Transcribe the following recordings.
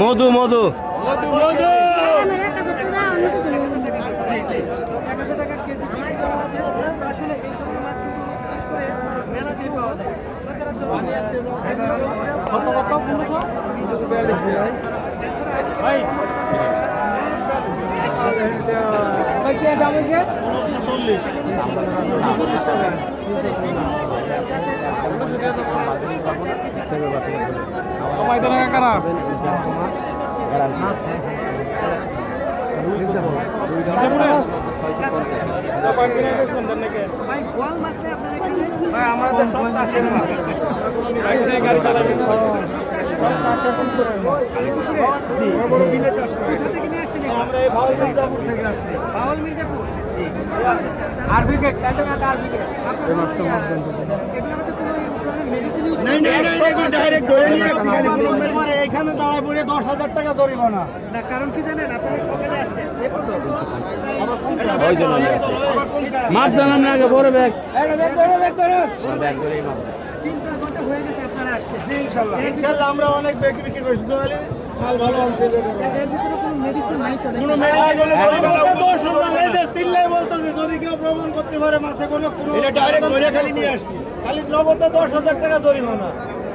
মধু মধু। মধু করা আমাদের সব চাষের মাছ সব চাষের কোথা থেকে নিয়ে এগুলো? আমরা এখানে দাঁড়ায় পড়ে দশ হাজার টাকা জরিমানা। না কারণ কি জানেন আপনারা সকালে আসছেন এরপর তো ওই জন্য আবার কোনটা মাছ জানাম না আগে বড় ব্যাগ। এটা বের করো বের করো তিন চার ঘণ্টা হয়ে গেছে আপনারা আসছেন। জি ইনশাআল্লাহ ইনশাআল্লাহ আমরা অনেক বিক্রি বিক্রি করছি। তাহলে মাল ভালো আছে এর- এর ভিতরে কোনো মেডিসিন নাই তো কোনো মেডিসিন কোনো দশ হাজার এই যে সিল্লাই বলতেছে যদি কেউ প্রমাণ করতে পারে মাসে কোনো এটা ডাইরেক্ট ধরে খালি নিয়ে আসছি। খালি নগদে দশ হাজার টাকা জরিমানা।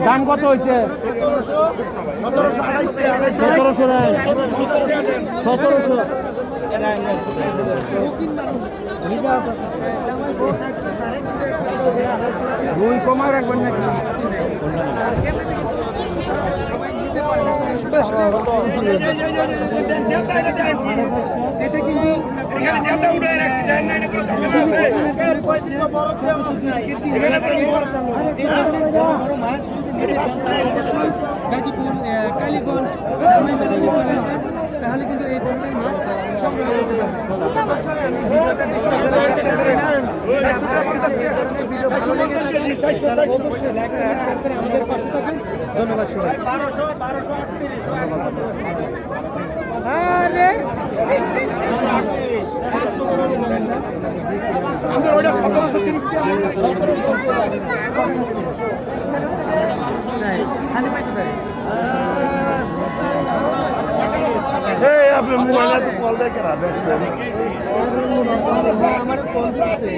দাম কত হয়েছে সতেরোশো সতেরোশো দুই কমায় রাখবেন নাকি? এটা কিন্তু গাজীপুর কালীগঞ্জ জামাই মেলাতে চলে আসবেন। তাহলে কিন্তু এই ধরনের মাছ সংগ্রহ করতে পারবেন। দর্শক, আমি ভিডিওটা বেশি বড় করতে চাচ্ছি না। যদি আপনার কাছে এই ধরনের ভিডিও ভালো লেগে থাকে, তাহলে অবশ্যই লাইক কমেন্ট শেয়ার করে আমাদের পাশে থাকবেন ধন্যবাদ সবাই বারোশো, বারোশো আটত্রিশ, আরে আমাদের ওইটা সতেরোশো তিরিশ টাকা। এই আপনি মোবাইলে তো কল দেখে রাখবেন। আমার কল আছে।